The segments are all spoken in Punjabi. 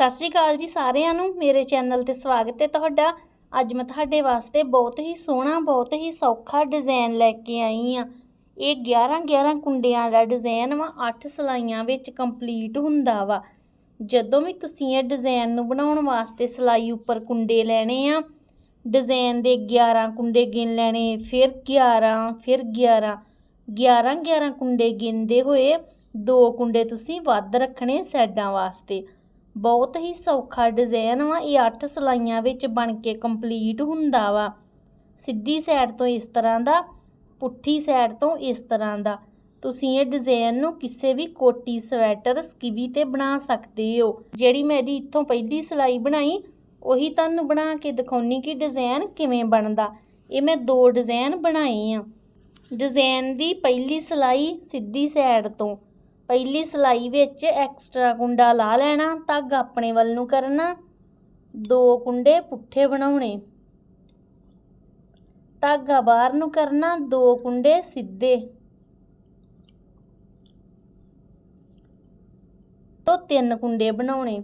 ਸਤਿ ਸ਼੍ਰੀ ਅਕਾਲ ਜੀ ਸਾਰਿਆਂ ਨੂੰ, ਮੇਰੇ ਚੈਨਲ ਤੇ ਸਵਾਗਤ ਹੈ ਤੁਹਾਡਾ। ਅੱਜ ਮੈਂ ਤੁਹਾਡੇ ਵਾਸਤੇ ਬਹੁਤ ਹੀ ਸੋਹਣਾ, ਬਹੁਤ ਹੀ ਸੌਖਾ ਡਿਜ਼ਾਈਨ ਲੈ ਕੇ ਆਈ ਆ ਇਹ 11 11 ਕੁੰਡਿਆਂ ਦਾ ਡਿਜ਼ਾਈਨ ਵਾ 8 ਸਲਾਈਆਂ ਵਿੱਚ ਕੰਪਲੀਟ ਹੁੰਦਾ ਵਾ। ਜਦੋਂ ਵੀ ਤੁਸੀਂ ਇਹ ਡਿਜ਼ਾਈਨ ਨੂੰ ਬਣਾਉਣ ਵਾਸਤੇ ਸਲਾਈ ਉੱਪਰ ਕੁੰਡੇ ਲੈਣੇ ਆ, ਡਿਜ਼ਾਈਨ ਦੇ 11 ਕੁੰਡੇ ਗਿਣ ਲੈਣੇ, ਫਿਰ 11 ਫਿਰ 11 11 11 ਕੁੰਡੇ ਗਿਣਦੇ ਹੋਏ ਦੋ ਕੁੰਡੇ ਤੁਸੀਂ ਵੱਧ ਰੱਖਣੇ ਸਾਈਡਾਂ ਵਾਸਤੇ। ਬਹੁਤ ਹੀ ਸੌਖਾ ਡਿਜ਼ਾਈਨ ਵਾ, ਇਹ 8 ਸਲਾਈਆਂ ਵਿੱਚ ਬਣ ਕੇ ਕੰਪਲੀਟ ਹੁੰਦਾ ਵਾ। ਸਿੱਧੀ ਸਾਈਡ ਤੋਂ ਇਸ ਤਰ੍ਹਾਂ ਦਾ, ਪੁੱਠੀ ਸਾਈਡ ਤੋਂ ਇਸ ਤਰ੍ਹਾਂ ਦਾ। ਤੁਸੀਂ ਇਹ ਡਿਜ਼ਾਈਨ ਨੂੰ ਕਿਸੇ ਵੀ ਕੋਟੀ, ਸਵੈਟਰ, ਸਕਿਵੀ ਤੇ ਬਣਾ ਸਕਦੇ ਹੋ। ਜਿਹੜੀ ਮੈਂ ਇਹਦੀ ਇੱਥੋਂ ਪਹਿਲੀ ਸਲਾਈ ਬਣਾਈ, ਉਹੀ ਤੁਹਾਨੂੰ ਬਣਾ ਕੇ ਦਿਖਾਉਣੀ ਕਿ ਡਿਜ਼ਾਈਨ ਕਿਵੇਂ ਬਣਦਾ। ਇਹ ਮੈਂ ਦੋ ਡਿਜ਼ਾਈਨ ਬਣਾਏ ਆ। ਡਿਜ਼ਾਈਨ ਦੀ ਪਹਿਲੀ ਸਲਾਈ ਸਿੱਧੀ ਸਾਈਡ ਤੋਂ। ਪਹਿਲੀ ਸਲਾਈ ਵਿੱਚ ਐਕਸਟਰਾ ਕੁੰਡਾ ਲਾ ਲੈਣਾ, ਧਾਗਾ ਆਪਣੇ ਵੱਲ ਨੂੰ ਕਰਨਾ, ਦੋ ਕੁੰਡੇ ਪੁੱਠੇ ਬਣਾਉਣੇ। ਧਾਗਾ ਬਾਹਰ ਨੂੰ ਕਰਨਾ, ਦੋ ਕੁੰਡੇ ਸਿੱਧੇ। ਤੋਂ ਤਿੰਨ ਕੁੰਡੇ ਬਣਾਉਣੇ।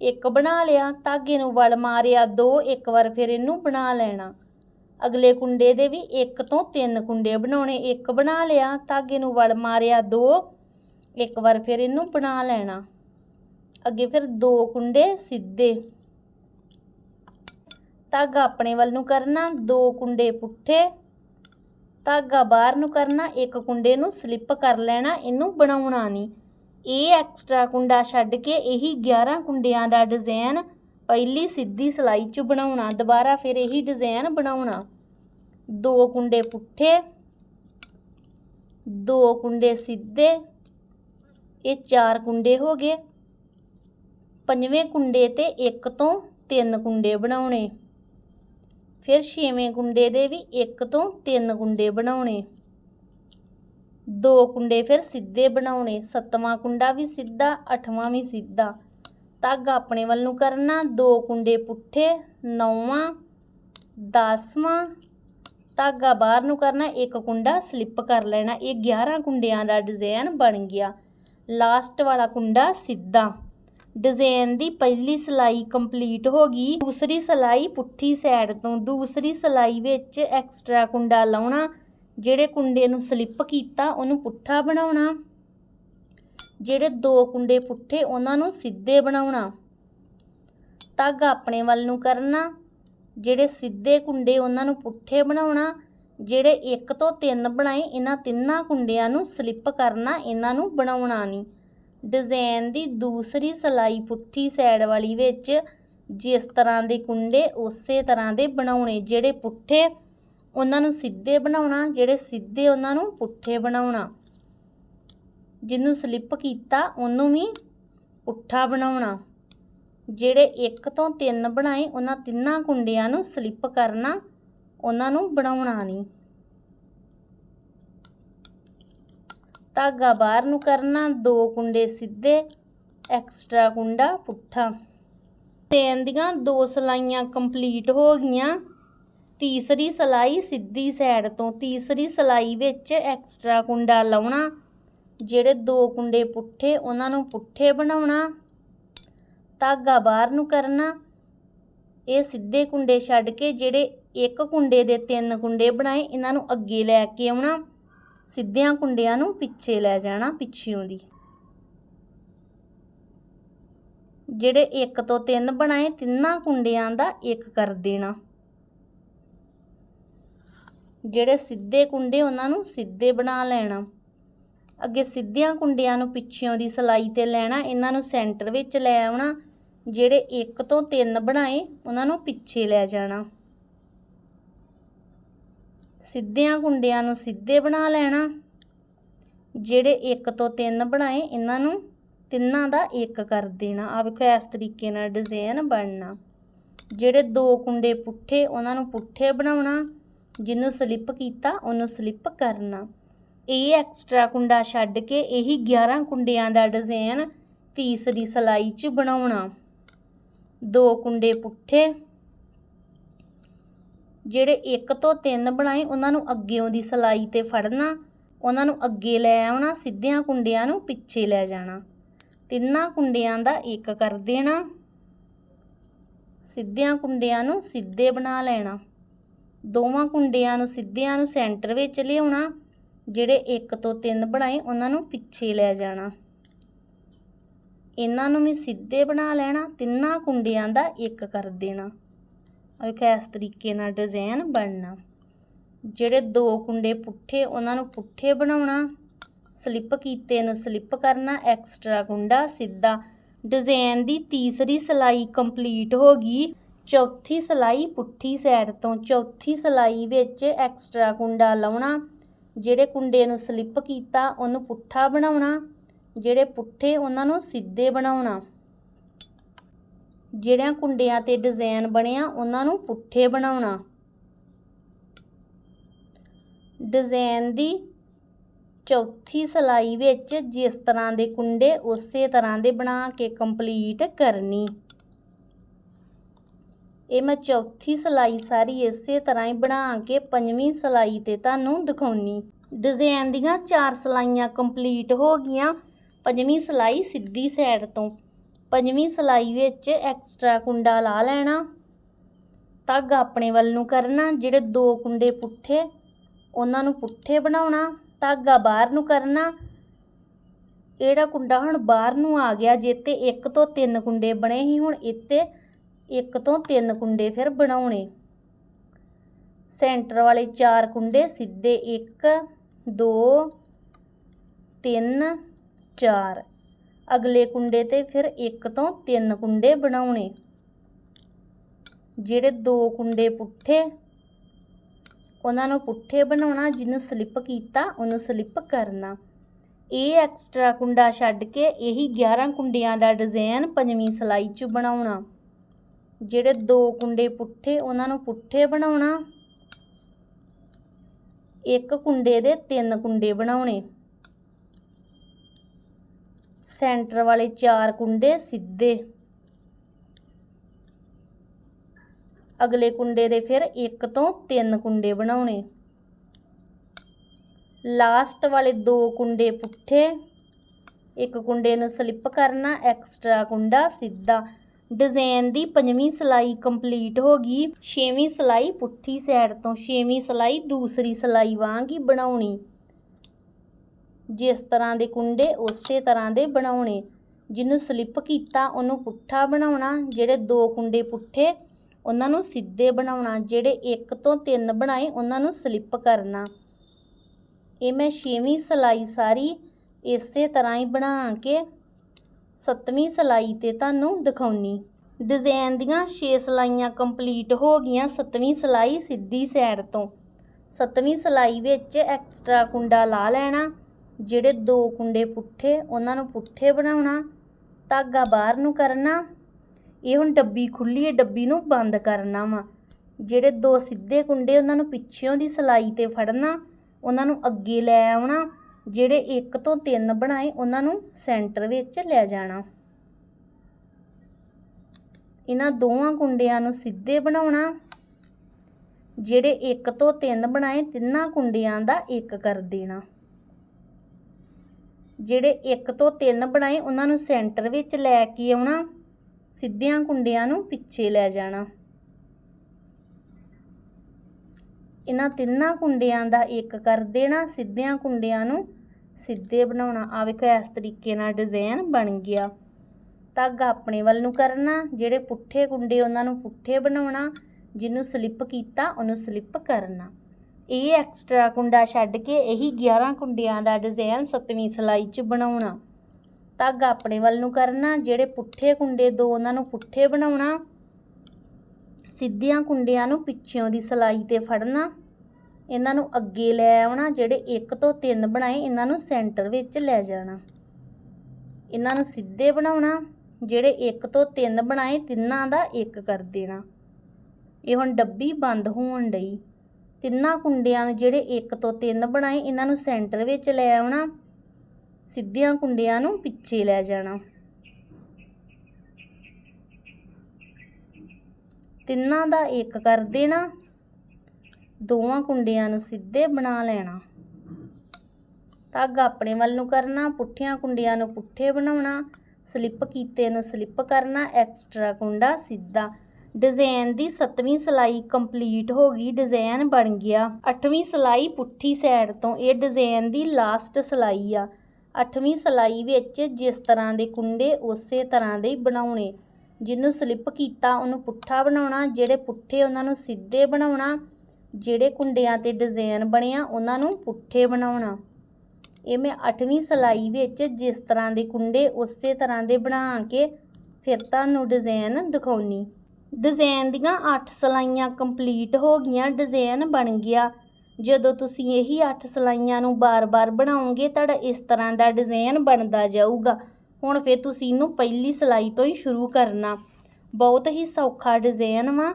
ਇੱਕ ਬਣਾ ਲਿਆ, ਧਾਗੇ ਨੂੰ ਵਲ ਮਾਰਿਆ, ਦੋ ਇੱਕ ਵਾਰ ਫਿਰ ਇਹਨੂੰ ਬਣਾ ਲੈਣਾ। ਅਗਲੇ ਕੁੰਡੇ ਦੇ ਵੀ ਇੱਕ ਤੋਂ ਤਿੰਨ ਕੁੰਡੇ ਬਣਾਉਣੇ, ਇੱਕ ਬਣਾ ਲਿਆ, ਧਾਗੇ ਨੂੰ ਵਲ ਮਾਰਿਆ ਦੋ, ਇੱਕ ਵਾਰ ਫਿਰ ਇਹਨੂੰ ਬਣਾ ਲੈਣਾ। ਅੱਗੇ ਫਿਰ ਦੋ ਕੁੰਡੇ ਸਿੱਧੇ। ਧਾਗਾ ਆਪਣੇ ਵੱਲ ਨੂੰ ਕਰਨਾ, ਦੋ ਕੁੰਡੇ ਪੁੱਠੇ। ਧਾਗਾ ਬਾਹਰ ਨੂੰ ਕਰਨਾ, ਇੱਕ ਕੁੰਡੇ ਨੂੰ ਸਲਿੱਪ ਕਰ ਲੈਣਾ, ਇਹਨੂੰ ਬਣਾਉਣਾ ਨਹੀਂ। ਇਹ ਐਕਸਟਰਾ ਕੁੰਡਾ ਛੱਡ ਕੇ ਇਹੀ 11 ਕੁੰਡਿਆਂ ਦਾ ਡਿਜ਼ਾਈਨ ਪਹਿਲੀ ਸਿੱਧੀ ਸਲਾਈ 'ਚ ਬਣਾਉਣਾ, ਦੁਬਾਰਾ ਫਿਰ ਇਹੀ ਡਿਜ਼ਾਈਨ ਬਣਾਉਣਾ। ਦੋ ਕੁੰਡੇ ਪੁੱਠੇ, ਦੋ ਕੁੰਡੇ ਸਿੱਧੇ, ਇਹ ਚਾਰ ਕੁੰਡੇ ਹੋ ਗਏ। ਪੰਜਵੇਂ ਕੁੰਡੇ ਤੇ ਇੱਕ ਤੋਂ ਤਿੰਨ ਕੁੰਡੇ ਬਣਾਉਣੇ। ਫਿਰ ਛੇਵੇਂ ਕੁੰਡੇ ਦੇ ਵੀ ਇੱਕ ਤੋਂ ਤਿੰਨ ਕੁੰਡੇ ਬਣਾਉਣੇ। ਦੋ ਕੁੰਡੇ ਫਿਰ ਸਿੱਧੇ ਬਣਾਉਣੇ, ਸੱਤਵਾਂ ਕੁੰਡਾ ਵੀ ਸਿੱਧਾ, ਅੱਠਵਾਂ ਵੀ ਸਿੱਧਾ। ਧਾਗਾ ਆਪਣੇ ਵੱਲ ਨੂੰ ਕਰਨਾ। ਦੋ ਕੁੰਡੇ ਪੁੱਠੇ, ਨੌਵਾਂ, ਦਸਵਾਂ, ਧਾਗਾ ਬਾਹਰ ਨੂੰ ਕਰਨਾ। ਇੱਕ ਕੁੰਡਾ ਸਲਿੱਪ ਕਰ ਲੈਣਾ। ਇਹ 11 ਕੁੰਡਿਆਂ ਦਾ ਡਿਜ਼ਾਈਨ ਬਣ ਗਿਆ। ਲਾਸਟ ਵਾਲਾ ਕੁੰਡਾ ਸਿੱਧਾ। ਡਿਜ਼ਾਈਨ ਦੀ ਪਹਿਲੀ ਸਲਾਈ ਕੰਪਲੀਟ ਹੋ ਗਈ। ਦੂਸਰੀ ਸਲਾਈ ਪੁੱਠੀ ਸਾਈਡ ਤੋਂ। ਦੂਸਰੀ ਸਲਾਈ ਵਿੱਚ ਐਕਸਟਰਾ ਕੁੰਡਾ ਲਾਉਣਾ। ਜਿਹੜੇ ਕੁੰਡੇ ਨੂੰ ਸਲਿੱਪ ਕੀਤਾ, ਉਹਨੂੰ ਪੁੱਠਾ ਬਣਾਉਣਾ। ਜਿਹੜੇ ਦੋ ਕੁੰਡੇ ਪੁੱਠੇ ਉਹਨਾਂ ਨੂੰ ਸਿੱਧੇ ਬਣਾਉਣਾ। ਧਾਗਾ ਆਪਣੇ ਵੱਲ ਨੂੰ ਕਰਨਾ। ਜਿਹੜੇ ਸਿੱਧੇ ਕੁੰਡੇ ਉਹਨਾਂ ਨੂੰ ਪੁੱਠੇ ਬਣਾਉਣਾ। ਜਿਹੜੇ ਇੱਕ ਤੋਂ ਤਿੰਨ ਬਣਾਏ ਇਹਨਾਂ ਤਿੰਨਾਂ ਕੁੰਡਿਆਂ ਨੂੰ ਸਲਿੱਪ ਕਰਨਾ, ਇਹਨਾਂ ਨੂੰ ਬਣਾਉਣਾ ਨਹੀਂ। ਡਿਜ਼ਾਈਨ ਦੀ ਦੂਸਰੀ ਸਲਾਈ ਪੁੱਠੀ ਸਾਈਡ ਵਾਲੀ ਵਿੱਚ ਜਿਸ ਤਰ੍ਹਾਂ ਦੇ ਕੁੰਡੇ, ਉਸੇ ਤਰ੍ਹਾਂ ਦੇ ਬਣਾਉਣੇ। ਜਿਹੜੇ ਪੁੱਠੇ ਉਹਨਾਂ ਨੂੰ ਸਿੱਧੇ ਬਣਾਉਣਾ, ਜਿਹੜੇ ਸਿੱਧੇ ਉਹਨਾਂ ਨੂੰ ਪੁੱਠੇ ਬਣਾਉਣਾ। ਜਿਹਨੂੰ ਸਲਿੱਪ ਕੀਤਾ, ਉਹਨੂੰ ਵੀ ਪੁੱਠਾ ਬਣਾਉਣਾ। ਜਿਹੜੇ ਇੱਕ ਤੋਂ ਤਿੰਨ ਬਣਾਏ, ਉਹਨਾਂ ਤਿੰਨਾਂ ਕੁੰਡਿਆਂ ਨੂੰ ਸਲਿੱਪ ਕਰਨਾ, ਉਹਨਾਂ ਨੂੰ ਬਣਾਉਣਾ ਨਹੀਂ। ਧਾਗਾ ਬਾਹਰ ਨੂੰ ਕਰਨਾ, ਦੋ ਕੁੰਡੇ ਸਿੱਧੇ ਐਕਸਟਰਾ ਕੁੰਡਾ ਪੁੱਠਾ। ਟੇਨ ਦੀਆਂ ਦੋ ਸਲਾਈਆਂ ਕੰਪਲੀਟ ਹੋ ਗਈਆਂ। ਤੀਸਰੀ ਸਲਾਈ ਸਿੱਧੀ ਸਾਈਡ ਤੋਂ, ਤੀਸਰੀ ਸਲਾਈ ਵਿੱਚ ਐਕਸਟਰਾ ਕੁੰਡਾ ਲਾਉਣਾ ਜਿਹੜੇ ਦੋ ਕੁੰਡੇ ਪੁੱਠੇ, ਉਹਨਾਂ ਨੂੰ ਪੁੱਠੇ ਬਣਾਉਣਾ, ਧਾਗਾ ਬਾਹਰ ਨੂੰ ਕਰਨਾ, ਇਹ ਸਿੱਧੇ ਕੁੰਡੇ ਛੱਡ ਕੇ ਜਿਹੜੇ ਇੱਕ ਕੁੰਡੇ ਦੇ ਤਿੰਨ ਕੁੰਡੇ ਬਣਾਏ, ਇਹਨਾਂ ਨੂੰ ਅੱਗੇ ਲੈ ਕੇ ਆਉਣਾ, ਸਿੱਧਿਆਂ ਕੁੰਡਿਆਂ ਨੂੰ ਪਿੱਛੇ ਲੈ ਜਾਣਾ ਪਿੱਛਿਓਂ ਦੀ। ਜਿਹੜੇ ਇੱਕ ਤੋਂ ਤਿੰਨ ਬਣਾਏ, ਤਿੰਨਾਂ ਕੁੰਡਿਆਂ ਦਾ ਇੱਕ ਕਰ ਦੇਣਾ। ਜਿਹੜੇ ਸਿੱਧੇ ਕੁੰਡੇ, ਉਹਨਾਂ ਨੂੰ ਸਿੱਧੇ ਬਣਾ ਲੈਣਾ। ਅੱਗੇ ਸਿੱਧਿਆਂ ਕੁੰਡਿਆਂ ਨੂੰ ਪਿੱਛਿਓਂ ਦੀ ਸਲਾਈ ਤੇ ਲੈਣਾ, ਇਹਨਾਂ ਨੂੰ ਸੈਂਟਰ ਵਿੱਚ ਲੈ ਆਉਣਾ, ਜਿਹੜੇ ਇੱਕ ਤੋਂ ਤਿੰਨ ਬਣਾਏ, ਉਹਨਾਂ ਨੂੰ ਪਿੱਛੇ ਲੈ ਜਾਣਾ। ਸਿੱਧਿਆਂ ਕੁੰਡਿਆਂ ਨੂੰ ਸਿੱਧੇ ਬਣਾ ਲੈਣਾ, ਜਿਹੜੇ ਇੱਕ ਤੋਂ ਤਿੰਨ ਬਣਾਏ, ਇਹਨਾਂ ਨੂੰ ਤਿੰਨਾਂ ਦਾ ਇੱਕ ਕਰ ਦੇਣਾ। ਆ ਵੇਖੋ, ਇਸ ਤਰੀਕੇ ਨਾਲ ਡਿਜ਼ਾਈਨ ਬਣਨਾ। ਜਿਹੜੇ ਦੋ ਕੁੰਡੇ ਪੁੱਠੇ, ਉਹਨਾਂ ਨੂੰ ਪੁੱਠੇ ਬਣਾਉਣਾ, ਜਿਹਨੂੰ ਸਲਿੱਪ ਕੀਤਾ, ਉਹਨੂੰ ਸਲਿੱਪ ਕਰਨਾ। ਇਹ ਐਕਸਟਰਾ ਕੁੰਡਾ ਛੱਡ ਕੇ ਇਹੀ 11 ਕੁੰਡਿਆਂ ਦਾ ਡਿਜ਼ਾਈਨ ਤੀਸਰੀ ਸਲਾਈ 'ਚ ਬਣਾਉਣਾ। ਦੋ ਕੁੰਡੇ ਪੁੱਠੇ, ਜਿਹੜੇ ਇੱਕ ਤੋਂ ਤਿੰਨ ਬਣਾਏ, ਉਹਨਾਂ ਨੂੰ ਅੱਗੇੋਂ ਦੀ ਸਲਾਈ ਤੇ ਫੜਨਾ, ਉਹਨਾਂ ਨੂੰ ਅੱਗੇ ਲੈ ਆਉਣਾ, ਸਿੱਧਿਆਂ ਕੁੰਡਿਆਂ ਨੂੰ ਪਿੱਛੇ ਲੈ ਜਾਣਾ। ਤਿੰਨਾਂ ਕੁੰਡਿਆਂ ਦਾ ਇੱਕ ਕਰ ਦੇਣਾ, ਸਿੱਧਿਆਂ ਕੁੰਡਿਆਂ ਨੂੰ ਸਿੱਧੇ ਬਣਾ ਲੈਣਾ। ਦੋਵਾਂ ਕੁੰਡਿਆਂ ਨੂੰ ਸਿੱਧਿਆਂ ਨੂੰ ਸੈਂਟਰ ਵਿੱਚ ਲਿਆਉਣਾ ਜਿਹੜੇ ਇੱਕ ਤੋਂ ਤਿੰਨ ਬਣਾਏ, ਉਹਨਾਂ ਨੂੰ ਪਿੱਛੇ ਲੈ ਜਾਣਾ। ਇਹਨਾਂ ਨੂੰ ਵੀ ਸਿੱਧੇ ਬਣਾ ਲੈਣਾ, ਤਿੰਨਾਂ ਕੁੰਡਿਆਂ ਦਾ ਇੱਕ ਕਰ ਦੇਣਾ। ਵੇਖੋ, ਇਸ ਤਰੀਕੇ ਨਾਲ ਡਿਜ਼ਾਈਨ ਬਣਨਾ। ਜਿਹੜੇ ਦੋ ਕੁੰਡੇ ਪੁੱਠੇ, ਉਹਨਾਂ ਨੂੰ ਪੁੱਠੇ ਬਣਾਉਣਾ। ਸਲਿੱਪ ਕੀਤੇ ਨੂੰ ਸਲਿੱਪ ਕਰਨਾ ਐਕਸਟਰਾ ਕੁੰਡਾ ਸਿੱਧਾ। ਡਿਜ਼ਾਈਨ ਦੀ ਤੀਸਰੀ ਸਲਾਈ ਕੰਪਲੀਟ ਹੋ ਗਈ। ਚੌਥੀ ਸਲਾਈ ਪੁੱਠੀ ਸਾਈਡ ਤੋਂ, ਚੌਥੀ ਸਲਾਈ ਵਿੱਚ ਐਕਸਟਰਾ ਕੁੰਡਾ ਲਾਉਣਾ। ਜਿਹੜੇ ਕੁੰਡੇ ਨੂੰ ਸਲਿੱਪ ਕੀਤਾ, ਉਹਨੂੰ ਪੁੱਠਾ ਬਣਾਉਣਾ, ਜਿਹੜੇ ਪੁੱਠੇ ਉਹਨਾਂ ਨੂੰ ਸਿੱਧੇ ਬਣਾਉਣਾ। ਜਿਹੜਿਆਂ ਕੁੰਡਿਆਂ ਤੇ ਡਿਜ਼ਾਈਨ ਬਣਿਆ, ਉਹਨਾਂ ਨੂੰ ਪੁੱਠੇ ਬਣਾਉਣਾ। ਡਿਜ਼ਾਈਨ ਦੀ ਚੌਥੀ ਸਲਾਈ ਵਿੱਚ ਜਿਸ ਤਰ੍ਹਾਂ ਦੇ ਕੁੰਡੇ, ਉਸੇ ਤਰ੍ਹਾਂ ਦੇ ਬਣਾ ਕੇ ਕੰਪਲੀਟ ਕਰਨੀ। ਇਹ ਮੈਂ ਚੌਥੀ ਸਲਾਈ ਸਾਰੀ ਇਸੇ ਤਰ੍ਹਾਂ ਹੀ ਬਣਾ ਕੇ ਪੰਜਵੀਂ ਸਲਾਈ ਤੇ ਤੁਹਾਨੂੰ ਦਿਖਾਉਣੀ। ਡਿਜ਼ਾਈਨ ਦੀਆਂ ਚਾਰ ਸਲਾਈਆਂ ਕੰਪਲੀਟ ਹੋ ਗਈਆਂ। ਪੰਜਵੀਂ ਸਲਾਈ ਸਿੱਧੀ ਸਾਈਡ ਤੋਂ। ਪੰਜਵੀਂ ਸਲਾਈ ਵਿੱਚ ਐਕਸਟਰਾ ਕੁੰਡਾ ਲਾ ਲੈਣਾ। ਧਾਗਾ ਆਪਣੇ ਵੱਲ ਨੂੰ ਕਰਨਾ, ਜਿਹੜੇ ਦੋ ਕੁੰਡੇ ਪੁੱਠੇ, ਉਹਨਾਂ ਨੂੰ ਪੁੱਠੇ ਬਣਾਉਣਾ। ਧਾਗਾ ਬਾਹਰ ਨੂੰ ਕਰਨਾ। ਇਹੜਾ ਕੁੰਡਾ ਹੁਣ ਬਾਹਰ ਨੂੰ ਆ ਗਿਆ, ਜੇ ਜਿੱਤੇ ਇੱਕ ਤੋਂ ਤਿੰਨ ਕੁੰਡੇ ਬਣੇ ਸੀ, ਹੁਣ ਇੱਥੇ ਇੱਕ ਤੋਂ ਤਿੰਨ ਕੁੰਡੇ ਫਿਰ ਬਣਾਉਣੇ। ਸੈਂਟਰ ਵਾਲੇ ਚਾਰ ਕੁੰਡੇ ਸਿੱਧੇ 1 2 3 4 ਅਗਲੇ ਕੁੰਡੇ ਤੇ ਫਿਰ ਇੱਕ ਤੋਂ ਤਿੰਨ ਕੁੰਡੇ ਬਣਾਉਣੇ। ਜਿਹੜੇ ਦੋ ਕੁੰਡੇ ਪੁੱਠੇ, ਉਹਨਾਂ ਨੂੰ ਪੁੱਠੇ ਬਣਾਉਣਾ, ਜਿਹਨੂੰ ਸਲਿੱਪ ਕੀਤਾ, ਉਹਨੂੰ ਸਲਿੱਪ ਕਰਨਾ। ਇਹ ਐਕਸਟਰਾ ਕੁੰਡਾ ਛੱਡ ਕੇ ਇਹੀ 11 ਕੁੰਡਿਆਂ ਦਾ ਡਿਜ਼ਾਈਨ ਪੰਜਵੀਂ ਸਲਾਈ 'ਚ ਬਣਾਉਣਾ। ਜਿਹੜੇ ਦੋ ਕੁੰਡੇ ਪੁੱਠੇ, ਉਹਨਾਂ ਨੂੰ ਪੁੱਠੇ ਬਣਾਉਣਾ। ਇੱਕ ਕੁੰਡੇ ਦੇ ਤਿੰਨ ਕੁੰਡੇ ਬਣਾਉਣੇ। ਸੈਂਟਰ ਵਾਲੇ ਚਾਰ ਕੁੰਡੇ ਸਿੱਧੇ। ਅਗਲੇ ਕੁੰਡੇ ਦੇ ਫਿਰ ਇੱਕ ਤੋਂ ਤਿੰਨ ਕੁੰਡੇ ਬਣਾਉਣੇ। ਲਾਸਟ ਵਾਲੇ ਦੋ ਕੁੰਡੇ ਪੁੱਠੇ। ਇੱਕ ਕੁੰਡੇ ਨੂੰ ਸਲਿੱਪ ਕਰਨਾ, ਐਕਸਟਰਾ ਕੁੰਡਾ ਸਿੱਧਾ। ਡਿਜ਼ਾਈਨ ਦੀ ਪੰਜਵੀਂ ਸਲਾਈ ਕੰਪਲੀਟ ਹੋ ਗਈ। ਛੇਵੀਂ ਸਲਾਈ ਪੁੱਠੀ ਸਾਈਡ ਤੋਂ, ਛੇਵੀਂ ਸਲਾਈ ਦੂਸਰੀ ਸਲਾਈ ਵਾਂਗ ਹੀ ਬਣਾਉਣੀ। ਜਿਸ ਤਰ੍ਹਾਂ ਦੇ ਕੁੰਡੇ, ਉਸੇ ਤਰ੍ਹਾਂ ਦੇ ਬਣਾਉਣੇ। ਜਿਹਨੂੰ ਸਲਿੱਪ ਕੀਤਾ, ਉਹਨੂੰ ਪੁੱਠਾ ਬਣਾਉਣਾ। ਜਿਹੜੇ ਦੋ ਕੁੰਡੇ ਪੁੱਠੇ, ਉਹਨਾਂ ਨੂੰ ਸਿੱਧੇ ਬਣਾਉਣਾ। ਜਿਹੜੇ ਇੱਕ ਤੋਂ ਤਿੰਨ ਬਣਾਏ, ਉਹਨਾਂ ਨੂੰ ਸਲਿੱਪ ਕਰਨਾ। ਇਹ ਮੈਂ ਛੇਵੀਂ ਸਲਾਈ ਸਾਰੀ ਇਸੇ ਤਰ੍ਹਾਂ ਹੀ ਬਣਾ ਕੇ ਸੱਤਵੀਂ ਸਲਾਈ ਤੇ ਤੁਹਾਨੂੰ ਦਿਖਾਉਣੀ। ਡਿਜ਼ਾਈਨ ਦੀਆਂ 6 ਸਲਾਈਆਂ ਕੰਪਲੀਟ ਹੋ ਗਈਆਂ ਸੱਤਵੀਂ ਸਲਾਈ ਸਿੱਧੀ ਸਾਈਡ ਤੋਂ। ਸੱਤਵੀਂ ਸਲਾਈ ਵਿੱਚ ਐਕਸਟਰਾ ਕੁੰਡਾ ਲਾ ਲੈਣਾ, ਜਿਹੜੇ ਦੋ ਕੁੰਡੇ ਪੁੱਠੇ, ਉਹਨਾਂ ਨੂੰ ਪੁੱਠੇ ਬਣਾਉਣਾ, ਧਾਗਾ ਬਾਹਰ ਨੂੰ ਕਰਨਾ। ਇਹ ਹੁਣ ਡੱਬੀ ਖੁੱਲੀ ਹੈ ਡੱਬੀ ਨੂੰ ਬੰਦ ਕਰਨਾ ਵਾ। ਜਿਹੜੇ ਦੋ ਸਿੱਧੇ ਕੁੰਡੇ, ਉਹਨਾਂ ਨੂੰ ਪਿੱਛਿਓਂ ਦੀ ਸਲਾਈ ਤੇ ਫੜਨਾ, ਉਹਨਾਂ ਨੂੰ ਅੱਗੇ ਲੈ ਆਉਣਾ। ਜਿਹੜੇ ਇੱਕ ਤੋਂ ਤਿੰਨ ਬਣਾਏ, ਉਹਨਾਂ ਨੂੰ ਸੈਂਟਰ ਵਿੱਚ ਲੈ ਜਾਣਾ। ਇਹਨਾਂ ਦੋਵਾਂ ਕੁੰਡਿਆਂ ਨੂੰ ਸਿੱਧੇ ਬਣਾਉਣਾ। ਜਿਹੜੇ ਇੱਕ ਤੋਂ ਤਿੰਨ ਬਣਾਏ, ਤਿੰਨਾਂ ਕੁੰਡਿਆਂ ਦਾ ਇੱਕ ਕਰ ਦੇਣਾ। ਜਿਹੜੇ ਇੱਕ ਤੋਂ ਤਿੰਨ ਬਣਾਏ, ਉਹਨਾਂ ਨੂੰ ਸੈਂਟਰ ਵਿੱਚ ਲੈ ਕੇ ਆਉਣਾ। ਸਿੱਧਿਆਂ ਕੁੰਡਿਆਂ ਨੂੰ ਪਿੱਛੇ ਲੈ ਜਾਣਾ। ਇਹਨਾਂ ਤਿੰਨਾਂ ਕੁੰਡਿਆਂ ਦਾ ਇੱਕ ਕਰ ਦੇਣਾ, ਸਿੱਧਿਆਂ ਕੁੰਡਿਆਂ ਨੂੰ ਸਿੱਧੇ ਬਣਾਉਣਾ। ਆ ਵੇਖੋ, ਇਸ ਤਰੀਕੇ ਨਾਲ ਡਿਜ਼ਾਈਨ ਬਣ ਗਿਆ। ਤੱਗ ਆਪਣੇ ਵੱਲ ਨੂੰ ਕਰਨਾ, ਜਿਹੜੇ ਪੁੱਠੇ ਕੁੰਡੇ ਉਹਨਾਂ ਨੂੰ ਪੁੱਠੇ ਬਣਾਉਣਾ, ਜਿਹਨੂੰ ਸਲਿੱਪ ਕੀਤਾ, ਉਹਨੂੰ ਸਲਿੱਪ ਕਰਨਾ। ਇਹ ਐਕਸਟਰਾ ਕੁੰਡਾ ਛੱਡ ਕੇ ਇਹੀ 11 ਕੁੰਡਿਆਂ ਦਾ ਡਿਜ਼ਾਈਨ ਸੱਤਵੀਂ ਸਲਾਈ 'ਚ ਬਣਾਉਣਾ। ਤੱਗ ਆਪਣੇ ਵੱਲ ਨੂੰ ਕਰਨਾ, ਜਿਹੜੇ ਪੁੱਠੇ ਕੁੰਡੇ ਦੋ ਉਹਨਾਂ ਨੂੰ ਪੁੱਠੇ ਬਣਾਉਣਾ ਸਿੱਧਿਆਂ ਕੁੰਡਿਆਂ ਨੂੰ ਪਿੱਛਿਓਂ ਦੀ ਸਲਾਈ ਤੇ ਫੜਨਾ। ਇਹਨਾਂ ਨੂੰ ਅੱਗੇ ਲੈ ਆਉਣਾ, ਜਿਹੜੇ ਇੱਕ ਤੋਂ ਤਿੰਨ ਬਣਾਏ, ਇਹਨਾਂ ਨੂੰ ਸੈਂਟਰ ਵਿੱਚ ਲੈ ਜਾਣਾ। ਇਹਨਾਂ ਨੂੰ ਸਿੱਧੇ ਬਣਾਉਣਾ, ਜਿਹੜੇ ਇੱਕ ਤੋਂ ਤਿੰਨ ਬਣਾਏ, ਤਿੰਨਾਂ ਦਾ ਇੱਕ ਕਰ ਦੇਣਾ। ਇਹ ਹੁਣ ਡੱਬੀ ਬੰਦ ਹੋਣ ਡਈ। ਤਿੰਨਾਂ ਕੁੰਡਿਆਂ ਨੂੰ ਜਿਹੜੇ ਇੱਕ ਤੋਂ ਤਿੰਨ ਬਣਾਏ, ਇਹਨਾਂ ਨੂੰ ਸੈਂਟਰ ਵਿੱਚ ਲੈ ਆਉਣਾ। ਸਿੱਧੀਆਂ ਕੁੰਡਿਆਂ ਨੂੰ ਪਿੱਛੇ ਲੈ ਜਾਣਾ। ਤਿੰਨਾਂ ਦਾ ਇੱਕ ਕਰ ਦੇਣਾ। ਦੋਵਾਂ ਕੁੰਡਿਆਂ ਨੂੰ ਸਿੱਧੇ ਬਣਾ ਲੈਣਾ। ਧਾਗਾ ਆਪਣੇ ਵੱਲ ਨੂੰ ਕਰਨਾ, ਪੁੱਠਿਆਂ ਕੁੰਡਿਆਂ ਨੂੰ ਪੁੱਠੇ ਬਣਾਉਣਾ, ਸਲਿੱਪ ਕੀਤੇ ਨੂੰ ਸਲਿੱਪ ਕਰਨਾ, ਐਕਸਟਰਾ ਕੁੰਡਾ ਸਿੱਧਾ। ਡਿਜ਼ਾਈਨ ਦੀ 7ਵੀਂ ਸਲਾਈ ਕੰਪਲੀਟ ਹੋ ਗਈ ਡਿਜ਼ਾਈਨ ਬਣ ਗਿਆ। 8ਵੀਂ ਸਲਾਈ ਪੁੱਠੀ ਸਾਈਡ ਤੋਂ, ਇਹ ਡਿਜ਼ਾਈਨ ਦੀ ਲਾਸਟ ਸਲਾਈ ਆ। 8ਵੀਂ ਸਲਾਈ ਵਿੱਚ ਜਿਸ ਤਰ੍ਹਾਂ ਦੇ ਕੁੰਡੇ, ਉਸੇ ਤਰ੍ਹਾਂ ਦੇ ਬਣਾਉਣੇ। ਜਿਹਨੂੰ ਸਲਿੱਪ ਕੀਤਾ, ਉਹਨੂੰ ਪੁੱਠਾ ਬਣਾਉਣਾ, ਜਿਹੜੇ ਪੁੱਠੇ ਉਹਨਾਂ ਨੂੰ ਸਿੱਧੇ ਬਣਾਉਣਾ, ਜਿਹੜੇ ਕੁੰਡਿਆਂ ਤੇ ਡਿਜ਼ਾਈਨ ਬਣਿਆ, ਉਹਨਾਂ ਨੂੰ ਪੁੱਠੇ ਬਣਾਉਣਾ। ਇਹ ਮੈਂ 8ਵੀਂ ਸਲਾਈ ਵਿੱਚ ਜਿਸ ਤਰ੍ਹਾਂ ਦੇ ਕੁੰਡੇ ਉਸੇ ਤਰ੍ਹਾਂ ਦੇ ਬਣਾ ਕੇ ਫਿਰ ਤੁਹਾਨੂੰ ਡਿਜ਼ਾਈਨ ਦਿਖਾਉਣੀ। ਡਿਜ਼ਾਈਨ ਦੀਆਂ 8 ਸਲਾਈਆਂ ਕੰਪਲੀਟ ਹੋ ਗਈਆਂ ਡਿਜ਼ਾਈਨ ਬਣ ਗਿਆ। ਜਦੋਂ ਤੁਸੀਂ ਇਹੀ 8 ਸਲਾਈਆਂ ਨੂੰ ਬਾਰ-ਬਾਰ ਬਣਾਉਂਗੇ ਤੁਹਾਡਾ ਇਸ ਤਰ੍ਹਾਂ ਦਾ ਡਿਜ਼ਾਈਨ ਬਣਦਾ ਜਾਊਗਾ। ਹੁਣ ਫਿਰ ਤੁਸੀਂ ਇਹਨੂੰ ਪਹਿਲੀ ਸਲਾਈ ਤੋਂ ਹੀ ਸ਼ੁਰੂ ਕਰਨਾ। ਬਹੁਤ ਹੀ ਸੌਖਾ ਡਿਜ਼ਾਈਨ ਵਾ,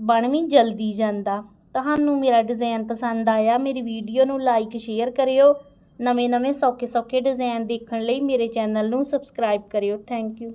ਬਣ ਵੀ ਜਲਦੀ ਜਾਂਦਾ। ਤੁਹਾਨੂੰ ਮੇਰਾ ਡਿਜ਼ਾਈਨ ਪਸੰਦ ਆਇਆ, ਮੇਰੀ ਵੀਡੀਓ ਨੂੰ ਲਾਈਕ ਸ਼ੇਅਰ ਕਰਿਓ। ਨਵੇਂ-ਨਵੇਂ ਸੌਖੇ-ਸੌਖੇ ਡਿਜ਼ਾਈਨ ਦੇਖਣ ਲਈ ਮੇਰੇ ਚੈਨਲ ਨੂੰ ਸਬਸਕ੍ਰਾਈਬ ਕਰਿਓ। Thank you